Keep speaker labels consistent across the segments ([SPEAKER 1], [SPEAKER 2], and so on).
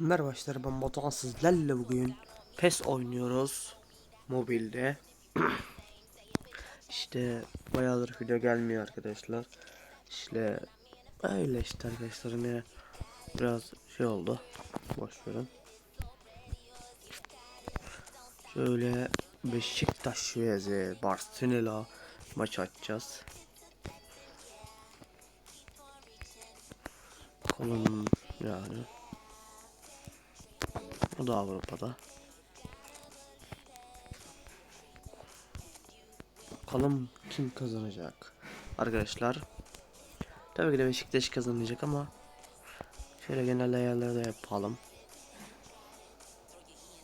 [SPEAKER 1] Merhaba arkadaşlar ben Batuhan sizlerle bugün PES oynuyoruz mobilde. İşte bayağıdır video gelmiyor arkadaşlar. İşte öyle işte arkadaşlar yine biraz şey oldu. Boş verin. Şöyle Beşiktaş vs Barcelona maç açacağız. Bakalım yani o da Avrupa'da. Bakalım kim kazanacak. Arkadaşlar. Tabii ki de Beşiktaş kazanacak ama şöyle genel ayarları da yapalım.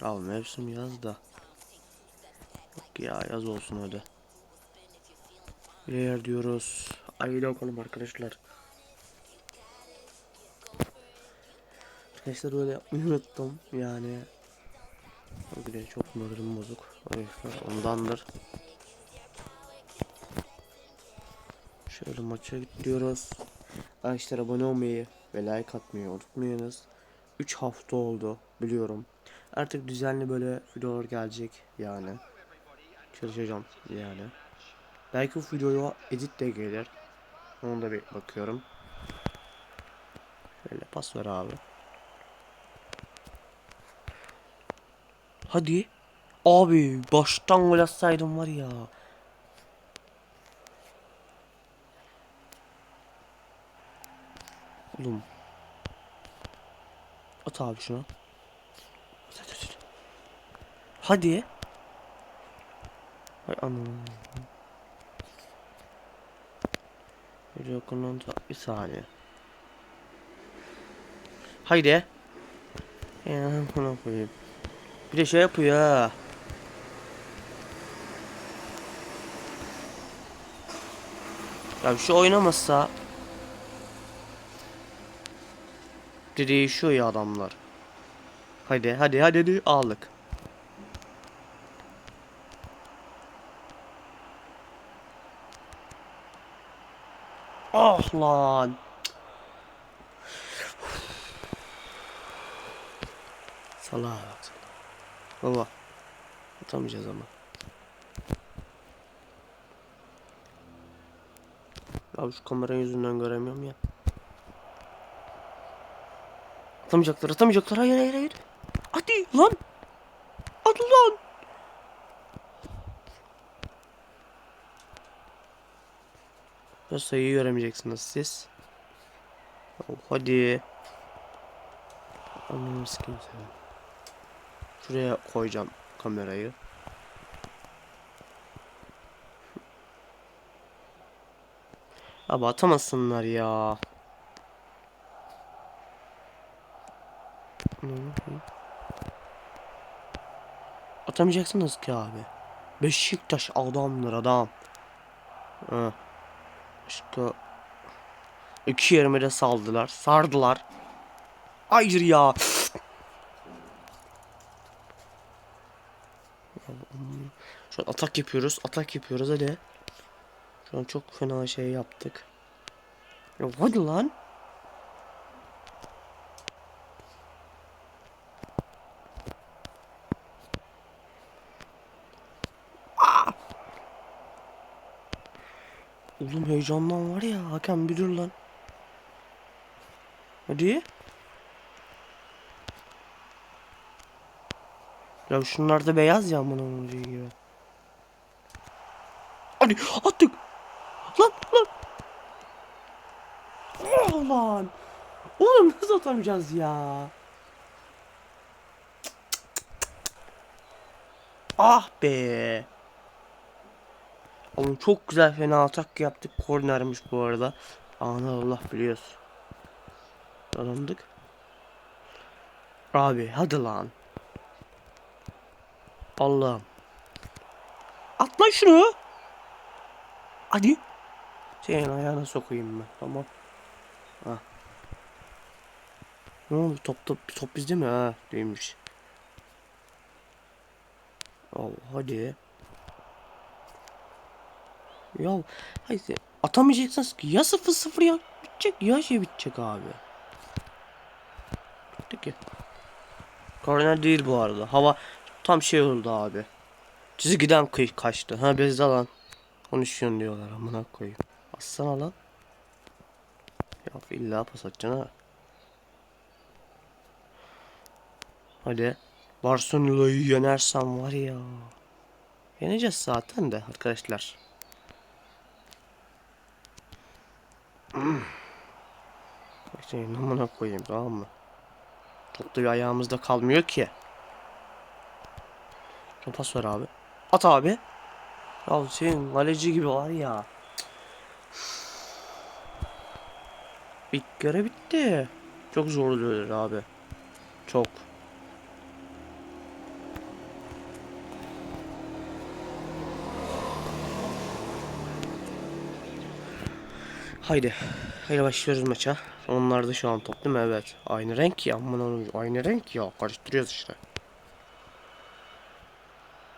[SPEAKER 1] Al mevsim yaz da. Yok ya yaz olsun hadi. Player diyoruz. Haydi bakalım arkadaşlar. Arkadaşlar öyle yapmayı unuttum yani. Bugün çok moralim bozuk. Ondandır. Şöyle maça gidiyoruz. Arkadaşlar abone olmayı ve like atmayı unutmayınız. 3 hafta oldu biliyorum. Artık düzenli böyle videolar gelecek yani. Çalışacağım yani. Belki bu videoya edit de gelir. Onu da bir bakıyorum. Şöyle pas ver abi. Hadi. Abi baştan gol atsaydım var ya. Oğlum. At abi şunu. Hadi. Hay anam. Da bir saniye. Haydi. Ya bunu koyayım. Bir de şey yapıyor ha. Ya şu oynamazsa de değişiyor ya adamlar. Hadi hadi hadi hadi aldık. Ah lan. Salaha. Baba. Atamayacağız ama. Abi şu kamera yüzünden göremiyorum ya. Atamayacaklar atamayacaklar hayır hayır hayır. Hadi lan. Hadi lan. Bu sayıyı göremeyeceksiniz siz. Oh, hadi. Anlamı seni. Şuraya koyacağım kamerayı. Abi atamasınlar ya. Atamayacaksınız ki abi. Beşiktaş adamdır adam. Ha. Başka iki yerime de saldılar. Sardılar. Hayır ya. Şu an atak yapıyoruz. Atak yapıyoruz hadi. Şu an çok fena şey yaptık. Ya hadi lan. Aa! Oğlum heyecandan var ya hakem bir dur lan. Hadi. Ya şunlar da beyaz ya bunun gibi. Hadi attık. Lan lan. Oh lan. Oğlum nasıl atamayacağız ya? Ah be. Oğlum çok güzel fena atak yaptık. Kornermiş bu arada. Ana Allah biliyoruz. Kazandık. Abi hadi lan. Allah'ım. At lan şunu. Hadi. Senin ayağına sokayım ben. Tamam. Ha. Ne oldu? Top top top bizde mi? Ha, değilmiş. Oh, hadi. Ya haydi atamayacaksınız ki ya 0-0 ya bitecek ya şey bitecek abi. Bitti ki. Korner değil bu arada. Hava tam şey oldu abi. Çizgiden kıy kaçtı. Ha bezde lan. Konuşuyorsun diyorlar amına koyayım. Assana lan. Ya illa pas atacaksın ha. Hadi. Barcelona'yı yenersem var ya. Yeneceğiz zaten de arkadaşlar. Senin amına koyayım tamam mı? Çok da bir ayağımızda kalmıyor ki. Pas ver abi. At abi. Ya senin kaleci gibi var ya. İlk göre bitti. Çok zor oluyor abi. Çok. Haydi. Haydi başlıyoruz maça. Onlar da şu an top değil mi? Evet. Aynı renk ya. Aman Allah'ım, Aynı renk ya. Karıştırıyoruz işte.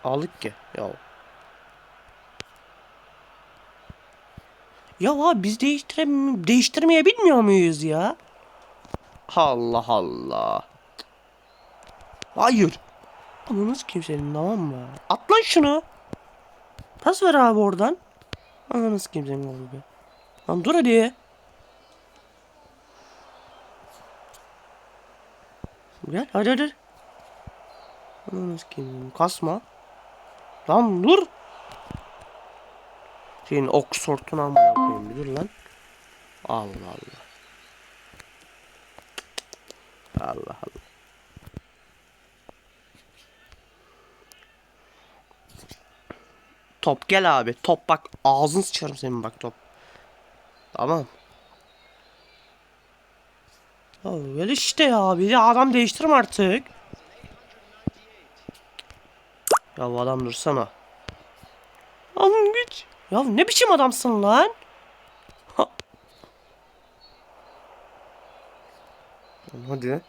[SPEAKER 1] Aldık ki. Ya. Ya abi biz değiştire değiştirmeye bilmiyor muyuz ya? Allah Allah. Hayır. Ama nasıl kimsenin tamam mı? At lan şunu. Pas ver abi oradan. Ananız kimsenin golü be. Lan dur hadi. Gel hadi hadi. Ananız kimsenin kasma. Lan dur. Senin Oxford'un amına koyayım bir dur lan. Allah Allah. Allah Allah. Top gel abi. Top bak ağzını sıçarım senin bak top. Tamam. Öyle işte ya. Bir adam değiştirim artık. Ya bu adam dursana. Ya ne biçim adamsın lan? Ha. Hadi.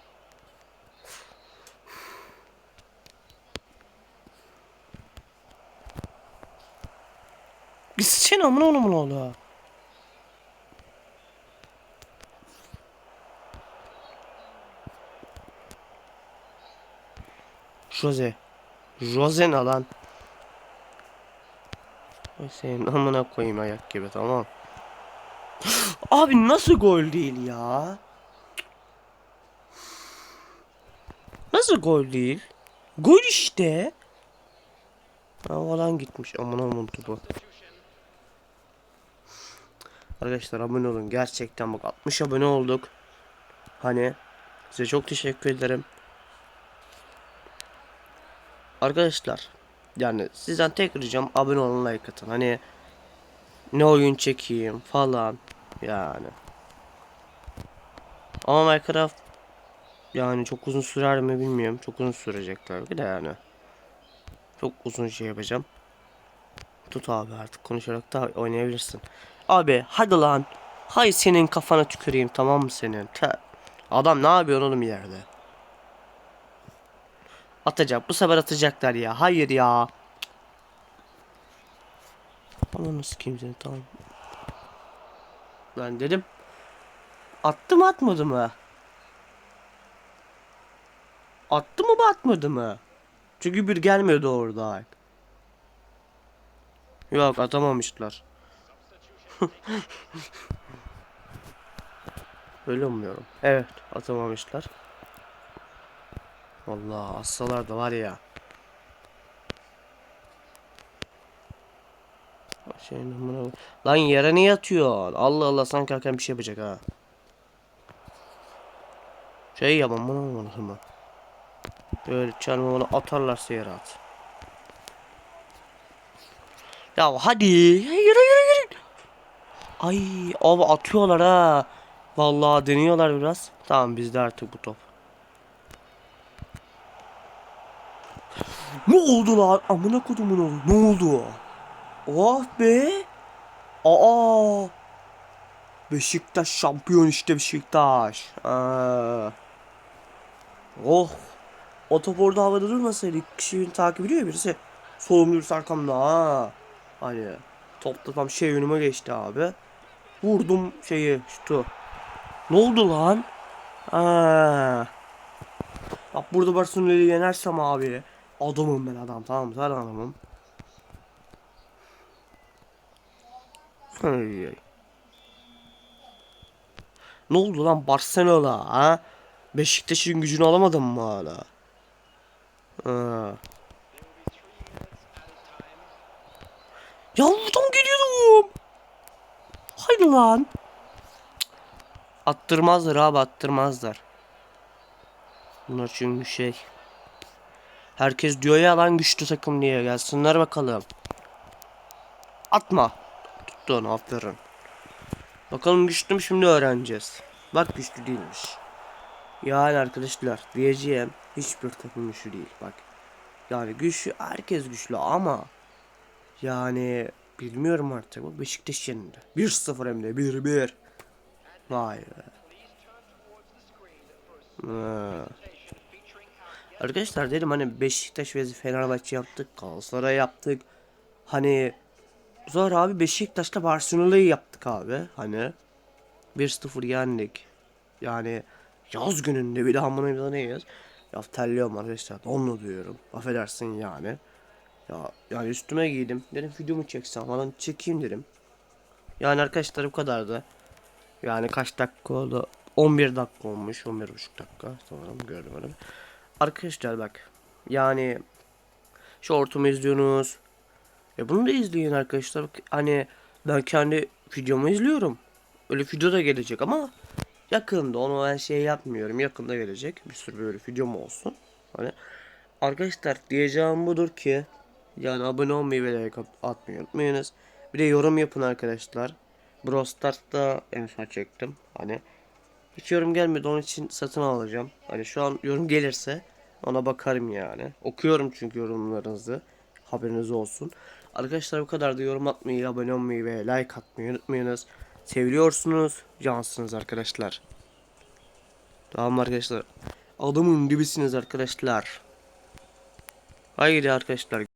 [SPEAKER 1] Bir sıçın amına oğlumun oğlu. Jose. Jose ne lan? Senin amına koyayım ayak gibi tamam. Abi nasıl gol değil ya? Nasıl gol değil? Gol işte. Havadan gitmiş amına aman topu. Arkadaşlar abone olun gerçekten bak 60 abone olduk. Hani size çok teşekkür ederim. Arkadaşlar yani sizden tek ricam abone olun like atın. Hani ne oyun çekeyim falan yani. Ama Minecraft yani çok uzun sürer mi bilmiyorum. Çok uzun sürecekler bir de yani. Çok uzun şey yapacağım. Tut abi artık konuşarak da oynayabilirsin. Abi hadi lan. Hay senin kafana tüküreyim tamam mı senin? Te. Adam ne yapıyor oğlum yerde? Atacak. Bu sefer atacaklar ya. Hayır ya. Ananı sikeyim seni tamam. Ben dedim. Attı mı atmadı mı? Attı mı atmadı mı? Çünkü bir gelmiyordu orada. Yok atamamışlar. Öyle umuyorum. Evet atamamışlar. Vallahi assalar da var ya. Şeyin amına- Lan yere niye yatıyorsun? Allah Allah sanki hakem bir şey yapacak ha. Şey yapalım bunu bunu bunu. Böyle çarmıhını atarlarsa yere at. Ya hadi yürü yürü yürü. Ay abi atıyorlar ha. Vallahi deniyorlar biraz. Tamam bizde artık bu top. Ne oldu lan? Amına kodumun oğlu. Ne oldu? Oh be. Aa. Beşiktaş şampiyon işte Beşiktaş. Aa. Oh. O top orada havada durmasaydı kişinin takip ediyor ya birisi. Solumlu birisi arkamda ha. Hani top da tam şey önüme geçti abi. Vurdum şeyi şutu. Ne oldu lan? Aa. Bak burada Barcelona'yı yenersem abi adamım ben adam tamam mı? Ben adamım. Ay. Ne oldu lan Barcelona ha? Beşiktaş'ın gücünü alamadın mı hala? Ha. Ya buradan geliyordum. Haydi lan. Attırmazlar abi attırmazlar. Bunlar çünkü şey. Herkes diyor ya lan güçlü takım diye gelsinler bakalım. Atma. Tuttun aferin. Bakalım güçlü mü şimdi öğreneceğiz. Bak güçlü değilmiş. Yani arkadaşlar diyeceğim hiçbir takım güçlü değil bak. Yani güçlü herkes güçlü ama yani bilmiyorum artık bak Beşiktaş yenildi. 1-0 hem de 1-1. Vay be. Ha. Arkadaşlar dedim hani Beşiktaş ve Fenerbahçe yaptık, Galatasaray yaptık. Hani sonra abi Beşiktaş'la Barcelona'yı yaptık abi. Hani 1-0 yendik. Yani yaz gününde bir daha bunu neyiz? Ya terliyorum arkadaşlar. Onu diyorum. Affedersin yani. Ya yani üstüme giydim. Dedim videomu çeksem falan çekeyim dedim. Yani arkadaşlar bu kadardı. Yani kaç dakika oldu? 11 dakika olmuş. 11,5 dakika. Sanırım öyle. Arkadaşlar bak. Yani şu ortamı izliyorsunuz. E bunu da izleyin arkadaşlar. Hani ben kendi videomu izliyorum. Öyle video da gelecek ama yakında onu ben şey yapmıyorum. Yakında gelecek. Bir sürü böyle videom olsun. Hani arkadaşlar diyeceğim budur ki yani abone olmayı ve like at- atmayı unutmayınız. Bir de yorum yapın arkadaşlar. Brawl Stars'ta en son çektim. Hani hiç yorum gelmedi onun için satın alacağım. Hani şu an yorum gelirse ona bakarım yani. Okuyorum çünkü yorumlarınızı. Haberiniz olsun. Arkadaşlar bu kadar da yorum atmayı, abone olmayı ve like atmayı unutmayınız. Seviliyorsunuz, cansınız arkadaşlar. Tamam arkadaşlar. Adamın dibisiniz arkadaşlar. Haydi arkadaşlar.